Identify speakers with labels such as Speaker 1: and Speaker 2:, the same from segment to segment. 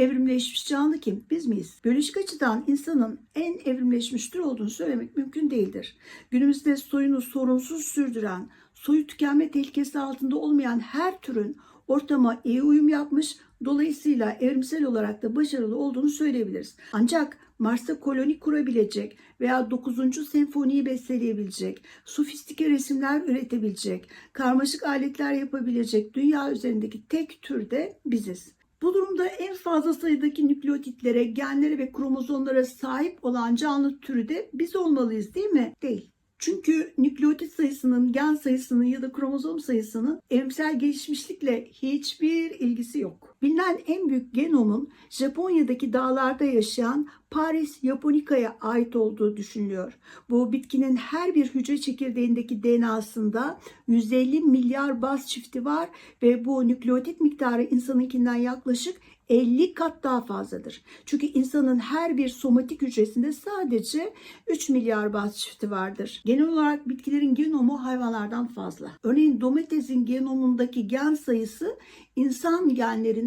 Speaker 1: evrimleşmiş canlı kim? Biz miyiz? Biyolojik açıdan insanın en evrimleşmiş tür olduğunu söylemek mümkün değildir. Günümüzde soyunu sorunsuz sürdüren, soyu tükenme tehlikesi altında olmayan her türün ortama iyi uyum yapmış, dolayısıyla evrimsel olarak da başarılı olduğunu söyleyebiliriz. Ancak Mars'ta koloni kurabilecek veya 9. senfoniyi besteleyebilecek, sofistike resimler üretebilecek, karmaşık aletler yapabilecek dünya üzerindeki tek tür de biziz. Bu durumda en fazla sayıdaki nükleotitlere, genlere ve kromozomlara sahip olan canlı türü de biz olmalıyız değil mi? Değil. Çünkü nükleotit sayısının, gen sayısının ya da kromozom sayısının evrimsel gelişmişlikle hiçbir ilgisi yok. Bilinen en büyük genomun Japonya'daki dağlarda yaşayan Paris japonica'ya ait olduğu düşünülüyor. Bu bitkinin her bir hücre çekirdeğindeki DNA'sında 150 milyar baz çifti var ve bu nükleotit miktarı insanınkinden yaklaşık 50 kat daha fazladır. Çünkü insanın her bir somatik hücresinde sadece 3 milyar baz çifti vardır. Genel olarak bitkilerin genomu hayvanlardan fazla. Örneğin domatesin genomundaki gen sayısı insan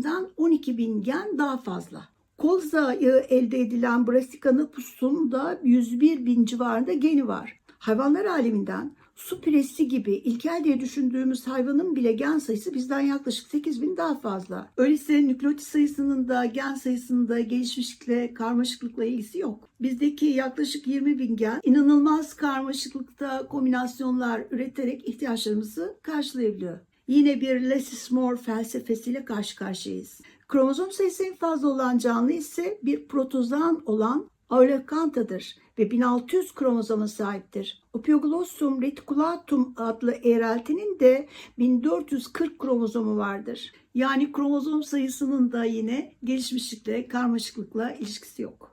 Speaker 1: genlerinden 12 bin gen daha fazla. Kolza elde edilen Brassica napus'un da 101 bin civarında geni var. Hayvanlar aleminden su piresi gibi ilkel diye düşündüğümüz hayvanın bile gen sayısı bizden yaklaşık 8 bin daha fazla. Öyleyse nükleotit sayısının da gen sayısının da gelişmişlikle, karmaşıklıkla ilgisi yok. Bizdeki yaklaşık 20 bin gen inanılmaz karmaşıklıkta kombinasyonlar üreterek ihtiyaçlarımızı karşılayabiliyor. Yine bir less is more felsefesiyle karşı karşıyayız. Kromozom sayısı en fazla olan canlı ise bir protozan olan Aulacanta'dır ve 1600 kromozoma sahiptir. Opioglossum reticulatum adlı eğreltinin de 1440 kromozomu vardır. Yani kromozom sayısının da yine gelişmişlikle, karmaşıklıkla ilişkisi yok.